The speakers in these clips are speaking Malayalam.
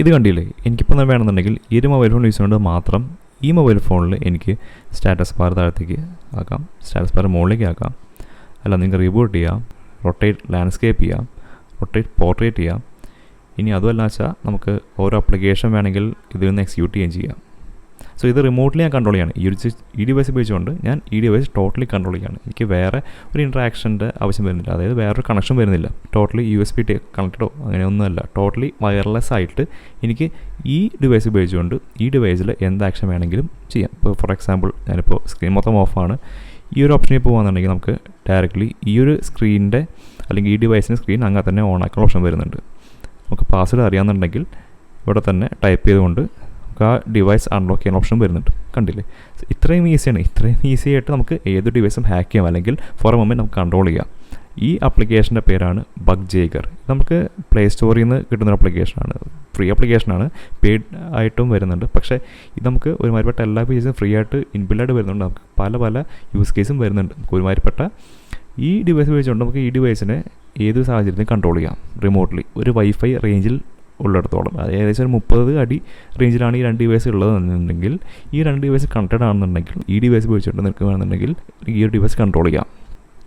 ഇത് കണ്ടില്ലേ? എനിക്കിപ്പോൾ വേണമെന്നുണ്ടെങ്കിൽ ഈ ഒരു മൊബൈൽ ഫോൺ യൂസ് ചെയ്യുന്നത് മാത്രം ഈ മൊബൈൽ ഫോണിൽ എനിക്ക് സ്റ്റാറ്റസ് ബാർ താഴത്തേക്ക് ആക്കാം. സ്റ്റാറ്റസ് പാർ മുകളിലേക്ക് ആക്കാം. അല്ല നിങ്ങൾക്ക് റീബൂട്ട് ചെയ്യാം റൊട്ടേറ്റ് ലാൻഡ്സ്കേപ്പ് ചെയ്യാം റൊട്ടേറ്റ് പോർട്രേറ്റ് ചെയ്യാം. ഇനി അതുമല്ല വെച്ചാൽ നമുക്ക് ഓരോ അപ്ലിക്കേഷൻ വേണമെങ്കിൽ ഇതിൽ നിന്ന് എക്സിക്യൂട്ട് ചെയ്യുകയും ചെയ്യാം. സോ ഇത് റിമോട്ട്ലി ഞാൻ കൺട്രോൾ ചെയ്യാണ്. ഈ ഒരു ഈ ഡിവൈസ് ഉപയോഗിച്ചുകൊണ്ട് ഞാൻ ഈ ഡിവൈസ് ടോട്ടലി കൺട്രോൾ ചെയ്യാണ്. എനിക്ക് വേറെ ഒരു ഇൻട്രാക്ഷന്റെ ആവശ്യം വരുന്നില്ല. അതായത് വേറൊരു കണക്ഷൻ വരുന്നില്ല. Totally U S B T കണക്റ്റഡോ അങ്ങനെയൊന്നുമല്ല. ടോട്ടലി വയർലെസ് ആയിട്ട് എനിക്ക് ഈ ഡിവൈസ് ഉപയോഗിച്ചുകൊണ്ട് ഈ ഡിവൈസിൽ എന്ത് ആക്ഷൻ വേണമെങ്കിലും ചെയ്യാം. ഇപ്പോൾ ഫോർ എക്സാമ്പിൾ ഞാനിപ്പോൾ സ്ക്രീൻ മൊത്തം ഓഫാണ് ഈ ഒരു ഓപ്ഷനിൽ പോകുകയാണെന്നുണ്ടെങ്കിൽ നമുക്ക് ഡയറക്റ്റ്ലി ഈ ഒരു സ്ക്രീനിന്റെ അല്ലെങ്കിൽ ഈ ഡിവൈസിന്റെ സ്ക്രീൻ അങ്ങനെ തന്നെ ഓൺ ആക്കാനുള്ള ഓപ്ഷൻ വരുന്നുണ്ട്. നമുക്ക് പാസ്വേഡ് അറിയാമെന്നുണ്ടെങ്കിൽ ഇവിടെ തന്നെ ടൈപ്പ് ചെയ്തുകൊണ്ട് നമുക്ക് ആ ഡിവൈസ് അൺലോക്ക് ചെയ്യാൻ ഓപ്ഷൻ വരുന്നുണ്ട്. കണ്ടില്ലേ? ഇത്രയും ഈസിയാണ് ഇത്രയും ഈസി ആയിട്ട് നമുക്ക് ഏത് ഡിവൈസും ഹാക്ക് ചെയ്യാം. അല്ലെങ്കിൽ ഫോർ എ മൊമെന്റ് നമുക്ക് കൺട്രോൾ ചെയ്യാം. ഈ ആപ്ലിക്കേഷന്റെ പേരാണ് ബഗ് ജേഗർ നമുക്ക് പ്ലേ സ്റ്റോറിൽ നിന്ന് കിട്ടുന്ന ഒരു ആപ്ലിക്കേഷനാണ് ഫ്രീ ആപ്ലിക്കേഷനാണ് പെയ്ഡ് ആയിട്ടും വരുന്നുണ്ട്. പക്ഷേ ഇത് നമുക്ക് ഒരുമാതിരിപ്പെട്ട എല്ലാ ഫീച്ചേഴ്സും ഫ്രീ ആയിട്ട് ഇൻബിൽഡായിട്ട് വരുന്നുണ്ട്. നമുക്ക് പല പല യൂസ് കേസും വരുന്നുണ്ട്. നമുക്ക് ഒരുമാതിരിപ്പെട്ട ഈ ഡിവൈസ് ഉപയോഗിച്ചുകൊണ്ട് നമുക്ക് ഈ ഡിവൈസിനെ ഏത് സാഹചര്യത്തിലും കൺട്രോൾ ചെയ്യാം. റിമോട്ട്ലി ഒരു വൈഫൈ റേഞ്ചിൽ ഉള്ളിടത്തോളം. അത് ഏകദേശം ഒരു മുപ്പത് അടി റേഞ്ചിലാണ് ഈ രണ്ട് ഡിവൈസ് ഉള്ളതെന്നുണ്ടെങ്കിൽ ഈ രണ്ട് ഡിവൈസ് കണക്റ്റഡ് ആണെന്നുണ്ടെങ്കിൽ ഈ ഡിവൈസ് ഉപയോഗിച്ചിട്ട് നിൽക്കുകയാണെന്നുണ്ടെങ്കിൽ ഈ ഒരു ഡിവൈസ് കൺട്രോൾ ചെയ്യാം.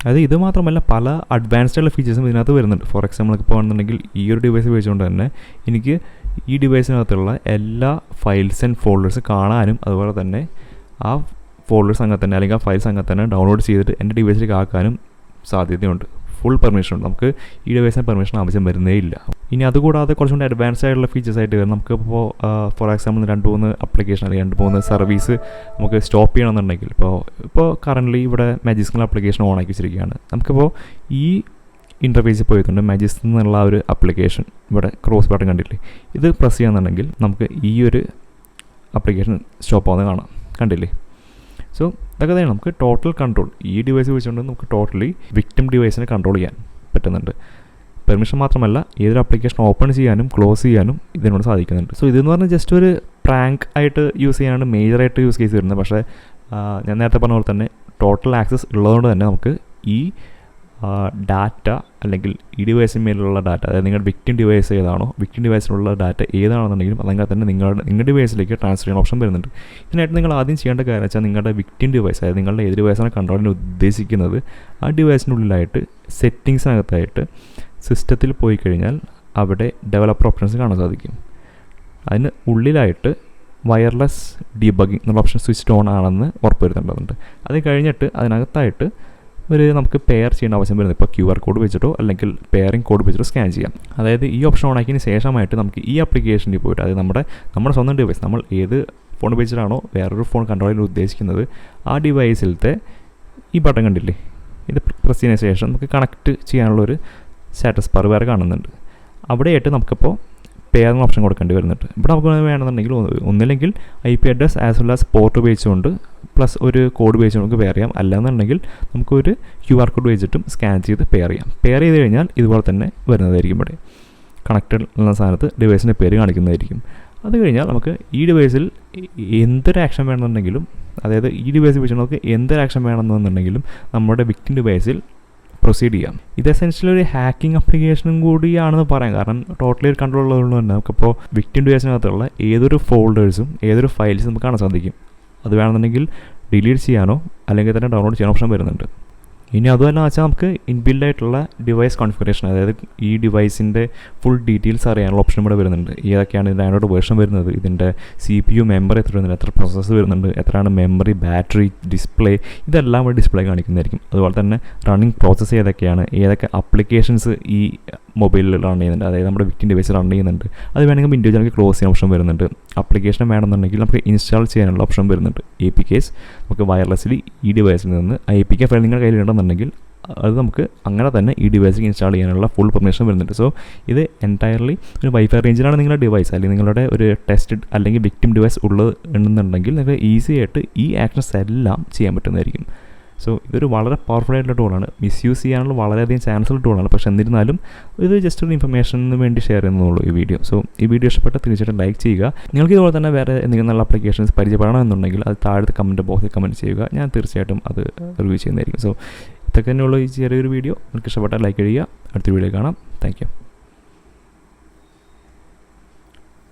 അത് ഇത് മാത്രമല്ല പല അഡ്വാൻസ്ഡ് ഫീച്ചേഴ്സും ഇതിനകത്ത് വരുന്നുണ്ട്. ഫോർ എക്സാമ്പിൾ ഇപ്പോൾ ആണെന്നുണ്ടെങ്കിൽ ഈ ഒരു ഡിവൈസ് ഉപയോഗിച്ചുകൊണ്ട് തന്നെ എനിക്ക് ഈ ഡിവൈസിനകത്തുള്ള എല്ലാ ഫയൽസ് ആൻഡ് ഫോൾഡേഴ്സ് കാണാനും അതുപോലെ തന്നെ ആ ഫോൾഡേഴ്സ് അങ്ങനെ തന്നെ അല്ലെങ്കിൽ ആ ഫയൽസ് അങ്ങനെ തന്നെ ഡൗൺലോഡ് ചെയ്തിട്ട് എന്റെ ഡിവൈസിലേക്ക് ആക്കാനും സാധ്യതയുണ്ട്. ഫുൾ പെർമിഷൻ ഉണ്ട്. നമുക്ക് ഈ ഡിവൈസിന് പെർമിഷൻ ആവശ്യം വരുന്നേ ഇല്ല. ഇനി അതുകൂടാതെ കുറച്ചും കൂടി അഡ്വാൻസ് ആയിട്ടുള്ള ഫീച്ചേഴ്സ് ആയിട്ട് വരും നമുക്കിപ്പോൾ ഫോർ എക്സാമ്പിൾ രണ്ട് മൂന്ന് അപ്ലിക്കേഷൻ അല്ലെങ്കിൽ രണ്ട് മൂന്ന് സർവീസ് നമുക്ക് സ്റ്റോപ്പ് ചെയ്യണമെന്നുണ്ടെങ്കിൽ ഇപ്പോൾ ഇപ്പോൾ കറന്റ്ലി ഇവിടെ മാജിസ്കൽ ആപ്ലിക്കേഷൻ ഓൺ ആക്കി വെച്ചിരിക്കുകയാണ്. നമുക്കിപ്പോൾ ഈ ഇന്റർഫേസിൽ പോയിട്ടുണ്ട് മാജിസ് എന്നുള്ള ആ ഒരു ആപ്ലിക്കേഷൻ ഇവിടെ ക്രോസ് ബട്ടൺ കണ്ടില്ലേ? ഇത് പ്രസ് ചെയ്യാന്നുണ്ടെങ്കിൽ നമുക്ക് ഈ ഒരു ആപ്ലിക്കേഷൻ സ്റ്റോപ്പ് ആവുന്നത് കാണാം. കണ്ടില്ലേ? സോ ഇതൊക്കെ തന്നെ നമുക്ക് ടോട്ടൽ കൺട്രോൾ ഈ ഡിവൈസ് വെച്ചുകൊണ്ട് നമുക്ക് ടോട്ടലി വിക്ടിം ഡിവൈസിനെ കൺട്രോൾ ചെയ്യാൻ പറ്റുന്നുണ്ട്. പെർമിഷൻ മാത്രമല്ല ഏതൊരു ആപ്ലിക്കേഷൻ ഓപ്പൺ ചെയ്യാനും ക്ലോസ് ചെയ്യാനും ഇതിനോട് സാധിക്കുന്നുണ്ട്. സോ ഇതെന്ന് പറഞ്ഞാൽ ജസ്റ്റ് ഒരു പ്രാങ്ക് ആയിട്ട് യൂസ് ചെയ്യാനാണ് മേജറായിട്ട് യൂസ് കേസ് വരുന്നത്. പക്ഷേ ഞാൻ നേരത്തെ പറഞ്ഞ പോലെ തന്നെ ടോട്ടൽ ആക്സസ് ഉള്ളതുകൊണ്ട് തന്നെ നമുക്ക് ഈ ഡാറ്റ അല്ലെങ്കിൽ ഈ ഡിവൈസിന്മേലുള്ള ഡാറ്റ അതായത് നിങ്ങളുടെ വിക്ടിം ഡിവൈസ് ഏതാണോ വിക്ടിം ഡിവൈസിലുള്ള ഡാറ്റ ഏതാണെന്നുണ്ടെങ്കിലും അതങ്ങനെ തന്നെ നിങ്ങളുടെ നിങ്ങളുടെ ഡിവൈസിലേക്ക് ട്രാൻസ്ഫർ ചെയ്യാൻ ഓപ്ഷൻ വരുന്നുണ്ട് ഇതിനായിട്ട് നിങ്ങൾ ആദ്യം ചെയ്യേണ്ട കാര്യം വെച്ചാൽ നിങ്ങളുടെ വിക്ടിം ഡിവൈസ് അതായത് നിങ്ങളുടെ ഏത് ഡിവൈസാണ് കൺട്രോൾ ഉദ്ദേശിക്കുന്നത് ആ ഡിവൈസിനുള്ളിലായിട്ട് സെറ്റിങ്സിനകത്തായിട്ട് സിസ്റ്റത്തിൽ പോയി കഴിഞ്ഞാൽ അവിടെ ഡെവലപ്പർ ഓപ്ഷൻസ് കാണാൻ സാധിക്കും. അതിന് ഉള്ളിലായിട്ട് വയർലെസ് ഡീബഗിങ് എന്നുള്ള ഓപ്ഷൻ സ്വിച്ച് ഓൺ ആണെന്ന് ഉറപ്പ് വരുത്തേണ്ടതുണ്ട് അത് കഴിഞ്ഞിട്ട് അതിനകത്തായിട്ട് ഒരു നമുക്ക് പെയർ ചെയ്യേണ്ട ആവശ്യം വരുന്നത് ഇപ്പോൾ ക്യു ആർ കോഡ് വെച്ചിട്ടോ അല്ലെങ്കിൽ പെയറിംഗ് കോഡ് വെച്ചിട്ടോ സ്കാൻ ചെയ്യാം. അതായത് ഈ ഓപ്ഷൻ ഓൺ ആക്കിയതിന് ശേഷമായിട്ട് നമുക്ക് ഈ ആപ്ലിക്കേഷനിൽ പോയിട്ട് അതായത് നമ്മുടെ നമ്മുടെ സ്വന്തം ഡിവൈസ് നമ്മൾ ഏത് ഫോൺ ഉപയോഗിച്ചിട്ടാണോ വേറൊരു ഫോൺ കൺട്രോൾ ചെയ്യാൻ ഉദ്ദേശിക്കുന്നത് ആ ഡിവൈസിലത്തെ ഈ ബട്ടൺ കണ്ടില്ലേ? ഇത് പ്രസ് ചെയ്തതിന് ശേഷം നമുക്ക് കണക്ട് ചെയ്യാനുള്ളൊരു സ്റ്റാറ്റസ് ബാർ വേറെ കാണുന്നുണ്ട്. അവിടെയായിട്ട് നമുക്കിപ്പോൾ പെയർ എന്ന ഓപ്ഷൻ കൊടുക്കേണ്ടി വരുന്നുണ്ട്. ഇവിടെ നമുക്ക് വേണമെന്നുണ്ടെങ്കിൽ ഒന്നില്ലെങ്കിൽ I P address as well as port ഉപയോഗിച്ചുകൊണ്ട് പ്ലസ് ഒരു കോഡ് ഉപയോഗിച്ച് നമുക്ക് പെയർ ചെയ്യാം. അല്ലാന്നുണ്ടെങ്കിൽ നമുക്കൊരു ക്യു ആർ കോഡ് വെച്ചിട്ടും സ്കാൻ ചെയ്ത് പെയർ ചെയ്യാം. പെയർ ചെയ്ത് കഴിഞ്ഞാൽ ഇതുപോലെ തന്നെ വരുന്നതായിരിക്കും ഇവിടെ. കണക്റ്റഡ് എന്ന സ്ഥാനത്ത് ഡിവൈസിന്റെ പേര് കാണിക്കുന്നതായിരിക്കും. അത് കഴിഞ്ഞാൽ നമുക്ക് ഈ ഡിവൈസിൽ എന്തൊരു ആക്ഷൻ വേണമെന്നുണ്ടെങ്കിലും അതായത് ഈ ഡിവൈസ് വെച്ച് നമുക്ക് എന്തൊരു ആക്ഷൻ വേണമെന്നുണ്ടെങ്കിലും നമ്മുടെ വിക്റ്റിൻ ഡിവൈസിൽ പ്രൊസീഡ് ചെയ്യാം. ഇത് എസെൻഷ്യലി ഒരു ഹാക്കിംഗ് അപ്ലിക്കേഷനും കൂടിയാണെന്ന് പറയാം. കാരണം ടോട്ടലി ഒരു കൺട്രോൾ ഉള്ളതുകൊണ്ട് തന്നെ നമുക്കിപ്പോൾ വിക്ടിം ഡിവൈസിനകത്തുള്ള ഏതൊരു ഫോൾഡേഴ്സും ഏതൊരു ഫയൽസും നമുക്ക് കാണാൻ സാധിക്കും. അത് വേണമെന്നുണ്ടെങ്കിൽ ഡിലീറ്റ് ചെയ്യാനോ അല്ലെങ്കിൽ തന്നെ ഡൗൺലോഡ് ചെയ്യാൻ ഓപ്ഷൻ വരുന്നുണ്ട്. ഇനി അതുമല്ല വെച്ചാൽ നമുക്ക് ഇൻബിൽഡ് ആയിട്ടുള്ള ഡിവൈസ് കോൺഫിഗറേഷൻ അതായത് ഈ ഡിവൈസിന്റെ ഫുൾ ഡീറ്റെയിൽസ് അറിയാനുള്ള ഓപ്ഷൻ ഇവിടെ വരുന്നുണ്ട്. ഏതൊക്കെയാണ് ഇതിന്റെ ആൻഡ്രോയിഡ് വേർഷൻ വരുന്നത്. ഇതിന്റെ സി പി യു മെമ്മറി എത്ര വരുന്നുണ്ട് എത്ര പ്രോസസ്സ് വരുന്നുണ്ട് എത്രയാണ് മെമ്മറി ബാറ്ററി ഡിസ്പ്ലേ ഇതെല്ലാം ഇവിടെ ഡിസ്പ്ലേ കാണിക്കുന്നതായിരിക്കും. അതുപോലെ തന്നെ റണ്ണിങ് പ്രോസസ്സ് ഏതൊക്കെയാണ് ഏതൊക്കെ അപ്ലിക്കേഷൻസ് ഈ മൊബൈലിൽ റൺ ചെയ്യുന്നുണ്ട്. അതായത് നമ്മുടെ വിക്ടിം ഡിവൈസ് റൺ ചെയ്യുന്നുണ്ട്. അത് വേണമെങ്കിൽ ഇൻഡിവിജ്വൽ ക്ലോസ് ചെയ്യാൻ ഓപ്ഷൻ വരുന്നുണ്ട്. അപ്ലിക്കേഷൻ വേണമെന്നുണ്ടെങ്കിൽ നമുക്ക് ഇൻസ്റ്റാൾ ചെയ്യാനുള്ള ഓപ്ഷൻ വരുന്നുണ്ട്. എ പി കേസ് നമുക്ക് വയർലെസ്ലി ഈ ഡിവൈസിൽ നിന്ന് ഐ പി കെ ഫയൽ നിങ്ങളുടെ കയ്യിൽ ഉണ്ടെന്നുണ്ടെങ്കിൽ അത് നമുക്ക് അങ്ങനെ തന്നെ ഈ ഡിവൈസിൽ ഇൻസ്റ്റാൾ ചെയ്യാനുള്ള ഫുൾ പെർമിഷൻ വരുന്നുണ്ട്. സോ ഇത് എന്റയർലി ഒരു വൈഫൈ റേഞ്ചിലാണ് നിങ്ങളുടെ ഡിവൈസ് അല്ലെങ്കിൽ നിങ്ങളുടെ ഒരു ടെസ്റ്റഡ് അല്ലെങ്കിൽ വിക്ടിം ഡിവൈസ് ഉള്ളത് ഉണ്ടെന്നുണ്ടെങ്കിൽ നിങ്ങൾക്ക് ഈസി ആയിട്ട് ഈ ആക്ഷൻസ് എല്ലാം ചെയ്യാൻ പറ്റുന്നതായിരിക്കും. സോ ഇതൊരു വളരെ പവർഫുൾ ആയിട്ടുള്ള ടൂളാണ് മിസ്യൂസ് ചെയ്യാനുള്ള വളരെയധികം ചാൻസ് ഉള്ള ടൂളാണ് പക്ഷേ എന്നിരുന്നാലും ഇത് ജസ്റ്റ് ഒരു ഇൻഫർമേഷന് വേണ്ടി ഷെയർ ചെയ്യുന്നുള്ളൂ ഈ വീഡിയോ സോ ഈ വീഡിയോ ഇഷ്ടപ്പെട്ട തീർച്ചയായിട്ടും ലൈക്ക് ചെയ്യുക. നിങ്ങൾക്ക് ഇതുപോലെ തന്നെ വേറെ എന്തെങ്കിലും നല്ല അപ്ലിക്കേഷൻസ് പരിചയപ്പെടണമെന്നുണ്ടെങ്കിൽ അത് താഴത്തെ കമന്റ് ബോക്സിൽ കമന്റ് ചെയ്യുക. ഞാൻ തീർച്ചയായിട്ടും അത് റിവ്യൂ ചെയ്യുന്നതായിരിക്കും. സോ ഇതൊക്കെ തന്നെയുള്ള ഈ ചെറിയൊരു വീഡിയോ നിങ്ങൾക്ക് ഇഷ്ടപ്പെട്ടാൽ ലൈക്ക് ചെയ്യുക. അടുത്ത വീഡിയോ കാണാം. താങ്ക്